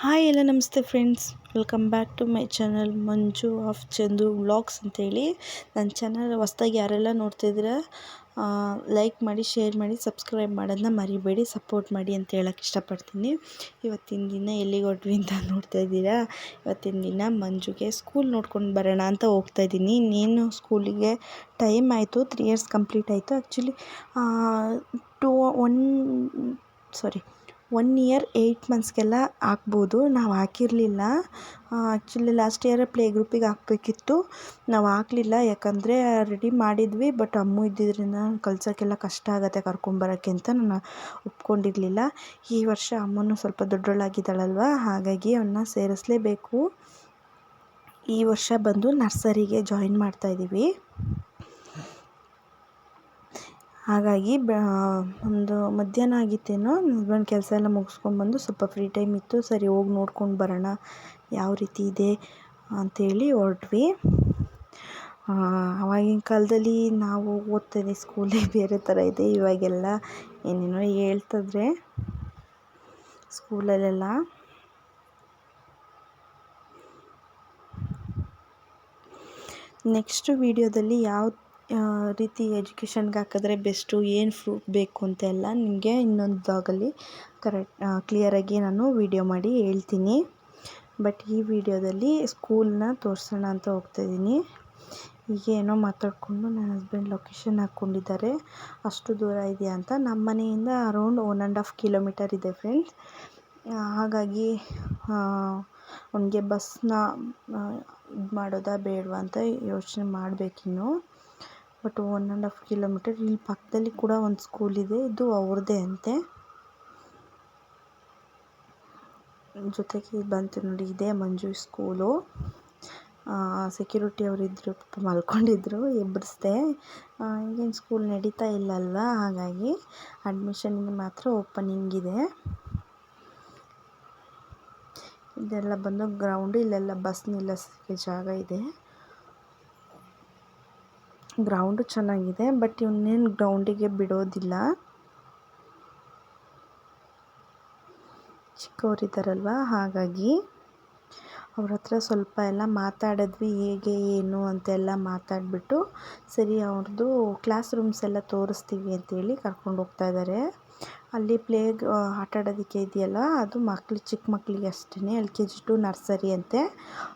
Hi ಎಲ್ಲ ನಮಸ್ತೆ friends. Welcome back to my channel Manju of Chandu vlogs ಅಂತೇಳಿ. ನನ್ನ ಚಾನಲ್ ಹೊಸ್ದಾಗಿ ಯಾರೆಲ್ಲ ನೋಡ್ತಿದ್ರೆ ಲೈಕ್ ಮಾಡಿ ಶೇರ್ ಮಾಡಿ ಸಬ್ಸ್ಕ್ರೈಬ್ ಮಾಡೋದನ್ನ ಮರಿಬೇಡಿ ಸಪೋರ್ಟ್ ಮಾಡಿ ಅಂತ ಹೇಳೋಕ್ಕೆ ಇಷ್ಟಪಡ್ತೀನಿ. ಇವತ್ತಿನ ದಿನ ಎಲ್ಲಿಗೆ ಹೊಟ್ವಿ ಅಂತ ನೋಡ್ತಾ ಇದ್ದೀರಾ? ಇವತ್ತಿನ ದಿನ ಮಂಜುಗೆ ಸ್ಕೂಲ್ ನೋಡ್ಕೊಂಡು ಬರೋಣ ಅಂತ ಹೋಗ್ತಾ ಇದ್ದೀನಿ. ಇನ್ನೇನು ಸ್ಕೂಲಿಗೆ ಟೈಮ್ ಆಯಿತು ತ್ರೀ ಇಯರ್ಸ್ ಕಂಪ್ಲೀಟ್ ಆಯಿತು. ಆ್ಯಕ್ಚುಲಿ ಟೂ ಒನ್ ಸಾರಿ ಒನ್ ಇಯರ್ ಏಯ್ಟ್ ಮಂತ್ಸ್ಗೆಲ್ಲ ಹಾಕ್ಬೋದು ನಾವು ಹಾಕಿರಲಿಲ್ಲ. ಆ್ಯಕ್ಚುಲಿ ಲಾಸ್ಟ್ ಇಯರ್ ಪ್ಲೇ ಗ್ರೂಪಿಗೆ ಹಾಕಬೇಕಿತ್ತು. ನಾವು ಹಾಕಲಿಲ್ಲ. ಯಾಕಂದರೆ ರೆಡಿ ಮಾಡಿದ್ವಿ ಬಟ್ ಅಮ್ಮು ಇದ್ದಿದ್ದರಿಂದ ಕಳ್ಸೋಕ್ಕೆಲ್ಲ ಕಷ್ಟ ಆಗುತ್ತೆ ಕರ್ಕೊಂಬರೋಕ್ಕೆ ಅಂತ ನಾನು ಒಪ್ಕೊಂಡಿರಲಿಲ್ಲ. ಈ ವರ್ಷ ಅಮ್ಮನೂ ಸ್ವಲ್ಪ ದೊಡ್ಡವಳಾಗಿದ್ದಾಳಲ್ವ ಹಾಗಾಗಿ ಅವನ್ನ ಸೇರಿಸಲೇಬೇಕು. ಈ ವರ್ಷ ಬಂದು ನರ್ಸರಿಗೆ ಜಾಯಿನ್ ಮಾಡ್ತಾಯಿದ್ದೀವಿ ಹಾಗಾಗಿ ಬ ಒಂದು ಮಧ್ಯಾಹ್ನ ಆಗಿತ್ತೇನೋ, ಹಸ್ಬೆಂಡ್ ಕೆಲಸ ಎಲ್ಲ ಮುಗಿಸ್ಕೊಂಡ್ಬಂದು ಸ್ವಲ್ಪ ಫ್ರೀ ಟೈಮ್ ಇತ್ತು. ಸರಿ, ಹೋಗಿ ನೋಡ್ಕೊಂಡು ಬರೋಣ. ಯಾವ ರೀತಿ ಇದೆ ಅಂಥೇಳಿ ಹೊರಟ್ವಿ. ಆವಾಗಿನ ಕಾಲದಲ್ಲಿ ನಾವು ಓದ್ತಿದ್ದ ಸ್ಕೂಲೇ ಬೇರೆ ಥರ ಇದೆ. ಇವಾಗೆಲ್ಲ ಏನೇನೋ ಹೇಳ್ತಿದ್ರೆ ಸ್ಕೂಲಲ್ಲೆಲ್ಲ ನೆಕ್ಸ್ಟ್ ವಿಡಿಯೋದಲ್ಲಿ ಯಾವ ರೀತಿ ಎಜುಕೇಷನ್ಗೆ ಹಾಕಿದ್ರೆ ಬೆಸ್ಟು, ಏನು ಪ್ರೂಫ್ ಬೇಕು ಅಂತೆಲ್ಲ ನಿಮಗೆ ಇನ್ನೊಂದು ಬ್ಲಾಗಲ್ಲಿ ಕರೆಕ್ಟ್ ಕ್ಲಿಯರಾಗಿ ನಾನು ವೀಡಿಯೋ ಮಾಡಿ ಹೇಳ್ತೀನಿ. ಬಟ್ ಈ ವಿಡಿಯೋದಲ್ಲಿ ಸ್ಕೂಲನ್ನ ತೋರಿಸೋಣ ಅಂತ ಹೋಗ್ತಾಯಿದ್ದೀನಿ ಹೀಗೆ ಏನೋ ಮಾತಾಡಿಕೊಂಡು ನನ್ನ ಹಸ್ಬೆಂಡ್ ಲೊಕೇಶನ್ ಹಾಕ್ಕೊಂಡಿದ್ದಾರೆ. ಅಷ್ಟು ದೂರ ಇದೆಯಾ ಅಂತ? ನಮ್ಮ ಮನೆಯಿಂದ around one and half kilometre ಇದೆ ಫ್ರೆಂಡ್ಸ್ ಹಾಗಾಗಿ ಅವನಿಗೆ ಬಸ್ನ ಇದು ಮಾಡೋದಾ ಬೇಡವಾ ಅಂತ ಯೋಚನೆ ಮಾಡಬೇಕಿನ್ನು. But one and half kilometre. ಇಲ್ಲಿ ಪಕ್ಕದಲ್ಲಿ ಕೂಡ ಒಂದು ಸ್ಕೂಲ್ ಇದೆ. ಇದು ಅವ್ರದ್ದೇ ಅಂತೆ. ಜೊತೆಗೆ ಬಂತು ನೋಡಿ, ಇದೇ ಮಂಜು ಸ್ಕೂಲು ಸೆಕ್ಯೂರಿಟಿ ಅವರು ಇದ್ದರು ಪಾಪ ಮಲ್ಕೊಂಡಿದ್ರು ಎಬ್ಬರಿಸ್ದೆ ಈಗೇನು ಸ್ಕೂಲ್ ನಡೀತಾ ಇಲ್ಲಲ್ಲ ಹಾಗಾಗಿ ಅಡ್ಮಿಷನ್ಗೆ ಮಾತ್ರ ಓಪನಿಂಗ್ ಇದೆ. ಇದೆಲ್ಲ ಬಂದು ಗ್ರೌಂಡು ಇಲ್ಲೆಲ್ಲ ಬಸ್ ನಿಲ್ಲಿಸೋಕ್ಕೆ ಜಾಗ ಇದೆ. ಗ್ರೌಂಡು ಚೆನ್ನಾಗಿದೆ ಬಟ್ ಇವನ್ನೇನು ಗ್ರೌಂಡಿಗೆ ಬಿಡೋದಿಲ್ಲ. ಚಿಕ್ಕವರಿದ್ದಾರಲ್ವ ಹಾಗಾಗಿ ಅವ್ರ ಹತ್ರ ಸ್ವಲ್ಪ ಎಲ್ಲ ಮಾತಾಡಿದ್ವಿ, ಹೇಗೆ, ಏನು ಅಂತೆಲ್ಲ ಮಾತಾಡಿಬಿಟ್ಟು, ಸರಿ ಅವ್ರದ್ದು ಕ್ಲಾಸ್ ರೂಮ್ಸ್ ಎಲ್ಲ ತೋರಿಸ್ತೀವಿ ಅಂತೇಳಿ ಕರ್ಕೊಂಡು ಹೋಗ್ತಾ ಇದ್ದಾರೆ ಅಲ್ಲಿ ಪ್ಲೇ ಆಟ ಆಡೋದಕ್ಕೆ ಇದೆಯಲ್ಲ, ಅದು ಮಕ್ಳು, ಚಿಕ್ಕ ಮಕ್ಕಳಿಗೆ ಅಷ್ಟೇ L K G to nursery ಅಂತೆ.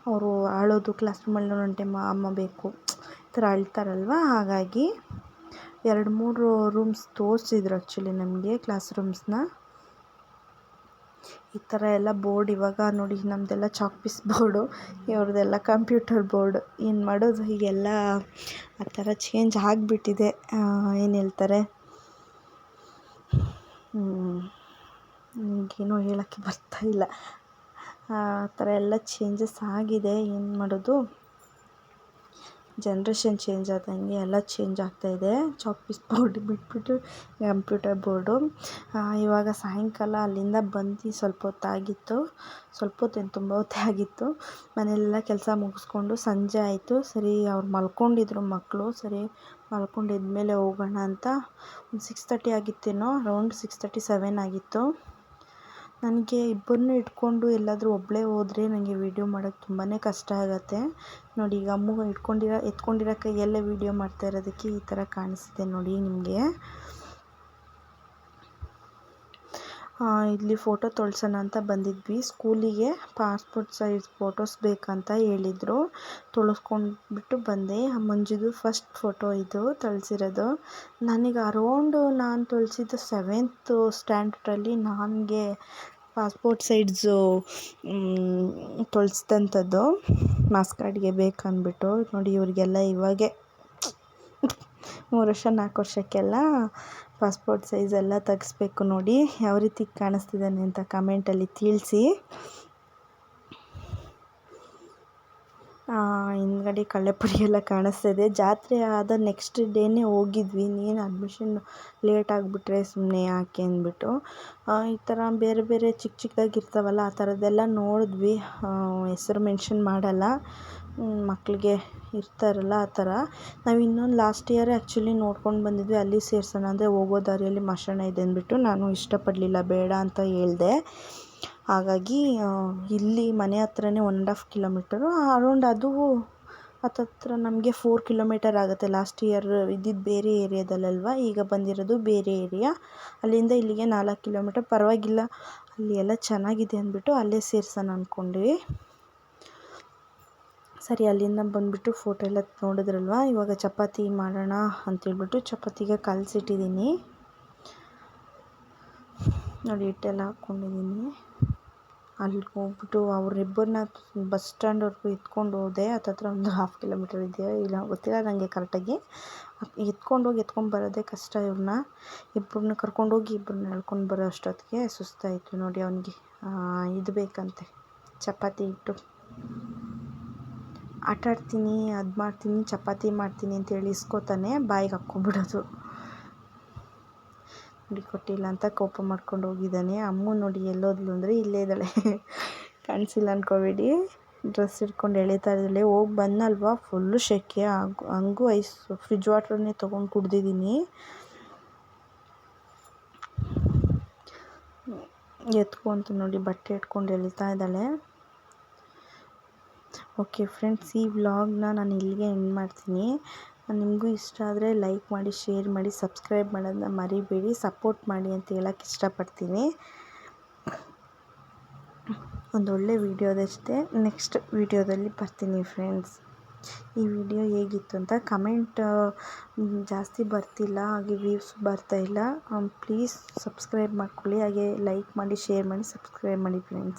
ಅವರು ಆಳೋದು ಕ್ಲಾಸ್ ರೂಮಲ್ಲಿ ಟೈಮ್ ಅಮ್ಮ ಬೇಕು. ಥರ ಅಳ್ತಾರಲ್ವ ಹಾಗಾಗಿ ಎರಡು ಮೂರು ರೂಮ್ಸ್ ತೋರಿಸಿದ್ರು ಆ್ಯಕ್ಚುಲಿ ನಮಗೆ ಕ್ಲಾಸ್ ರೂಮ್ಸ್ನ ಈ ಥರ ಎಲ್ಲ ಬೋರ್ಡ್ ಇವಾಗ ನೋಡಿ ನಮ್ಮದೆಲ್ಲ ಚಾಕ್ ಪೀಸ್ ಬೋರ್ಡು ಇವ್ರದ್ದೆಲ್ಲ ಕಂಪ್ಯೂಟರ್ ಬೋರ್ಡ್, ಏನು ಮಾಡೋದು? ಹೀಗೆಲ್ಲ ಆ ಥರ ಚೇಂಜ್ ಆಗಿಬಿಟ್ಟಿದೆ. ಏನು ಹೇಳ್ತಾರೆ? ನನಗೇನೋ ಹೇಳೋಕ್ಕೆ ಬರ್ತಾ ಇಲ್ಲ. ಆ ಥರ ಎಲ್ಲ ಚೇಂಜಸ್ ಆಗಿದೆ. ಏನು ಮಾಡೋದು? ಜನ್ರೇಷನ್ ಚೇಂಜ್ ಆದಂಗೆ ಎಲ್ಲ ಚೇಂಜ್ ಆಗ್ತಾ ಇದೆ. ಪೀಸ್ ಬೋರ್ಡ್ ಬಿಟ್ಬಿಟ್ಟು ಕಂಪ್ಯೂಟರ್ ಬೋರ್ಡು ಇವಾಗ ಸಾಯಂಕಾಲ ಅಲ್ಲಿಂದ ಬಂದು ಸ್ವಲ್ಪ ಹೊತ್ತಾಗಿತ್ತು. ಸ್ವಲ್ಪ ಹೊತ್ತೇನು ತುಂಬ ಹೊತ್ತೇ ಆಗಿತ್ತು ಮನೆಯಲ್ಲೆಲ್ಲ ಕೆಲಸ ಮುಗಿಸ್ಕೊಂಡು ಸಂಜೆ ಆಯಿತು. ಸರಿ, ಅವ್ರು ಮಲ್ಕೊಂಡಿದ್ರು ಮಕ್ಕಳು ಸರಿ, ಮಲ್ಕೊಂಡಿದ್ಮೇಲೆ ಹೋಗೋಣ ಅಂತ. ಒಂದು ಸಿಕ್ಸ್ ತರ್ಟಿ ಆಗಿತ್ತೇನೋ ಅರೌಂಡ್ ಸಿಕ್ಸ್ ತರ್ಟಿ ಸೆವೆನ್ ಆಗಿತ್ತು. ನನಗೆ ಇಬ್ಬರನ್ನೂ ಇಟ್ಕೊಂಡು ಎಲ್ಲಾದರೂ ಒಬ್ಬಳೇ ಹೋದರೆ ನನಗೆ ವೀಡಿಯೋ ಮಾಡೋಕ್ಕೆ ತುಂಬಾ ಕಷ್ಟ ಆಗುತ್ತೆ. ನೋಡಿ, ಈಗ ಅಮ್ಮು ಇಟ್ಕೊಂಡಿರೋ, ಎತ್ಕೊಂಡಿರೋ ಕೈಯಲ್ಲೇ ವೀಡಿಯೋ ಮಾಡ್ತಾ ಇರೋದಕ್ಕೆ ಈ ಥರ ಕಾಣಿಸುತ್ತೆ ನೋಡಿ ನಿಮಗೆ. ಇಲ್ಲಿ ಫೋಟೋ ತೊಳ್ಸೋಣ ಅಂತ ಬಂದಿದ್ವಿ. ಸ್ಕೂಲಿಗೆ ಪಾಸ್ಪೋರ್ಟ್ ಸೈಜ್ ಫೋಟೋಸ್ ಬೇಕಂತ ಹೇಳಿದ್ರು. ತೊಳಸ್ಕೊಂಡ್ಬಿಟ್ಟು ಬಂದೆ. ಮಂಜುದು ಫಸ್ಟ್ ಫೋಟೋ ಇದು ತೊಳ್ಸಿರೋದು. ನನಗೆ ಅರೌಂಡು ನಾನು ತೊಳ್ಸಿದ್ದು ಸೆವೆಂತ್ ಸ್ಟ್ಯಾಂಡರ್ಡಲ್ಲಿ ನನಗೆ ಪಾಸ್ಪೋರ್ಟ್ ಸೈಡ್ಸು ತೊಳ್ಸಿದಂಥದ್ದು ಮಾಸ್ ಕಾರ್ಡ್ಗೆ ಬೇಕಂದ್ಬಿಟ್ಟು. ನೋಡಿ ಇವರಿಗೆಲ್ಲ ಇವಾಗೆ ಮೂರು ವರ್ಷ, ನಾಲ್ಕು ವರ್ಷಕ್ಕೆಲ್ಲ ಪಾಸ್ಪೋರ್ಟ್ ಸೈಜ್ ಎಲ್ಲ ತೆಗೆಸ್ಬೇಕು ನೋಡಿ ಯಾವ ರೀತಿ ಕಾಣಿಸ್ತಿದ್ದಾನೆ ಅಂತ ಕಮೆಂಟಲ್ಲಿ ತಿಳಿಸಿ. ಹಿಂದ್ಗಡೆ ಕಳ್ಳೆಪುರಿ ಎಲ್ಲ ಕಾಣಿಸ್ತಿದೆ. ಜಾತ್ರೆ ಆದ ನೆಕ್ಸ್ಟ್ ಡೇನೇ ಹೋಗಿದ್ವಿ. ನೀನು ಅಡ್ಮಿಷನ್ ಲೇಟ್ ಆಗಿಬಿಟ್ರೆ ಸುಮ್ಮನೆ ಯಾಕೆ ಅಂದ್ಬಿಟ್ಟು. ಈ ಥರ ಬೇರೆ ಬೇರೆ ಚಿಕ್ಕ ಚಿಕ್ಕದಾಗಿ ಇರ್ತಾವಲ್ಲ, ಆ ಥರದ್ದೆಲ್ಲ ನೋಡಿದ್ವಿ. ಹೆಸರು ಮೆನ್ಷನ್ ಮಾಡಲ್ಲ. ಮಕ್ಕಳಿಗೆ ಇರ್ತಾರಲ್ಲ ಆ ಥರ. ನಾವು ಇನ್ನೊಂದು ಲಾಸ್ಟ್ ಇಯರೇ ಆ್ಯಕ್ಚುಲಿ ನೋಡ್ಕೊಂಡು ಬಂದಿದ್ವಿ, ಅಲ್ಲಿ ಸೇರ್ಸೋಣ ಅಂದರೆ ಹೋಗೋ ದಾರಿಯಲ್ಲಿ ಮಶಾಣ ಇದೆ ಅಂದ್ಬಿಟ್ಟು ನಾನು ಇಷ್ಟಪಡಲಿಲ್ಲ, ಬೇಡ ಅಂತ ಹೇಳಿದೆ. ಹಾಗಾಗಿ ಇಲ್ಲಿ ಮನೆ ಹತ್ರನೇ one and half kilometre around ಅದು ಹತ್ತತ್ರ ನಮಗೆ ಫೋರ್ ಕಿಲೋಮೀಟರ್ ಆಗುತ್ತೆ. ಲಾಸ್ಟ್ ಇಯರ್ ಇದ್ದಿದ್ದು ಬೇರೆ ಏರಿಯಾದಲ್ಲಲ್ವ? ಈಗ ಬಂದಿರೋದು ಬೇರೆ ಏರಿಯಾ ಅಲ್ಲಿಂದ ಇಲ್ಲಿಗೆ ನಾಲ್ಕು ಕಿಲೋಮೀಟರ್ ಪರವಾಗಿಲ್ಲ, ಅಲ್ಲಿ ಎಲ್ಲ ಚೆನ್ನಾಗಿದೆ ಅಂದ್ಬಿಟ್ಟು ಅಲ್ಲೇ ಸೇರ್ಸೋಣ ಅಂದ್ಕೊಂಡ್ವಿ ಸರಿ, ಅಲ್ಲಿಂದ ಬಂದುಬಿಟ್ಟು ಫೋಟೋ ಎಲ್ಲ ನೋಡಿದ್ರಲ್ವ? ಇವಾಗ ಚಪಾತಿ ಮಾಡೋಣ ಅಂತೇಳ್ಬಿಟ್ಟು ಚಪಾತಿಗೆ ಕಲಸಿಟ್ಟಿದ್ದೀನಿ. ನೋಡಿ, ಹಿಟ್ಟೆಲ್ಲ ಹಾಕ್ಕೊಂಡಿದ್ದೀನಿ. ಅಲ್ಲಿ ಹೋಗ್ಬಿಟ್ಟು ಅವ್ರಿಬ್ಬರನ್ನ ಬಸ್ ಸ್ಟ್ಯಾಂಡ್ವರೆಗೂ ಎತ್ಕೊಂಡು ಹೋದೆ. ಹತ್ತತ್ರ ಒಂದು ಹಾಫ್ ಕಿಲೋಮೀಟರ್ ಇದೆಯಾ ಇಲ್ಲ, ಗೊತ್ತಿಲ್ಲ ನನಗೆ ಕರೆಕ್ಟಾಗಿ ಎತ್ಕೊಂಡೋಗಿ ಎತ್ಕೊಂಡು ಬರೋದೇ ಕಷ್ಟ ಇವ್ರನ್ನ. ಇಬ್ಬರನ್ನ ಕರ್ಕೊಂಡೋಗಿ ಇಬ್ಬರನ್ನ ಎಳ್ಕೊಂಡು ಬರೋ ಅಷ್ಟೊತ್ತಿಗೆ ಸುಸ್ತಾಯಿತು. ನೋಡಿ, ಅವನಿಗೆ ಇದು ಬೇಕಂತೆ. ಚಪಾತಿ ಹಿಟ್ಟು. ಆಟ ಆಡ್ತೀನಿ ಅದು ಮಾಡ್ತೀನಿ, ಚಪಾತಿ ಮಾಡ್ತೀನಿ ಅಂತೇಳಿ ಇಸ್ಕೋತಾನೆ ಬಾಯಿಗೆ ಹಾಕ್ಕೊಂಬಿಡೋದು ನೋಡಿ ಕೊಟ್ಟಿಲ್ಲ ಅಂತ ಕೋಪ ಮಾಡ್ಕೊಂಡು ಹೋಗಿದ್ದಾನೆ. ಅಮ್ಮ ನೋಡಿ ಎಲ್ಲೋದ್ಲು ಅಂದರೆ ಇಲ್ಲೇ ಇದ್ದಾಳೆ. ಕಾಣಿಸಿಲ್ಲ ಅಂದ್ಕೋಬೇಡಿ ಡ್ರೆಸ್ ಹಿಡ್ಕೊಂಡು ಎಳಿತಾ ಇದ್ದಾಳೆ. ಹೋಗಿ ಬಂದಲ್ವಾ? ಫುಲ್ಲು ಶೆಕೆ. ಹಾಗೂ, ಹಂಗೂ ಐಸ್ ಫ್ರಿಜ್ ವಾಟ್ರನ್ನೇ ತೊಗೊಂಡು ಕುಡ್ದಿದ್ದೀನಿ. ಎತ್ಕೊಂತ ನೋಡಿ ಬಟ್ಟೆ ಇಟ್ಕೊಂಡು ಎಳಿತಾ ಇದ್ದಾಳೆ. ಓಕೆ ಫ್ರೆಂಡ್ಸ್, ಈ ವ್ಲಾಗ್ನ ನಾನು ಇಲ್ಲಿಗೆ ಎಂಡ್ ಮಾಡ್ತೀನಿ. ನಿಮಗೂ ಇಷ್ಟ ಆದರೆ ಲೈಕ್ ಮಾಡಿ, ಶೇರ್ ಮಾಡಿ, ಸಬ್ಸ್ಕ್ರೈಬ್ ಮಾಡೋದನ್ನ ಮರಿಬೇಡಿ, ಸಪೋರ್ಟ್ ಮಾಡಿ ಅಂತ ಹೇಳಕ್ಕೆ ಇಷ್ಟಪಡ್ತೀನಿ. ಒಂದೊಳ್ಳೆ ವಿಡಿಯೋದಷ್ಟೇ ನೆಕ್ಸ್ಟ್ ವಿಡಿಯೋದಲ್ಲಿ ಬರ್ತೀನಿ ಫ್ರೆಂಡ್ಸ್. ಈ ವಿಡಿಯೋ ಹೇಗಿತ್ತು ಅಂತ ಕಮೆಂಟ್ ಜಾಸ್ತಿ ಬರ್ತಿಲ್ಲ, ಹಾಗೆ ವ್ಯೂಸ್ ಬರ್ತಾಯಿಲ್ಲ ಪ್ಲೀಸ್ ಸಬ್ಸ್ಕ್ರೈಬ್ ಮಾಡ್ಕೊಳ್ಳಿ, ಹಾಗೆ ಲೈಕ್ ಮಾಡಿ, ಶೇರ್ ಮಾಡಿ, ಸಬ್ಸ್ಕ್ರೈಬ್ ಮಾಡಿ ಫ್ರೆಂಡ್ಸ್.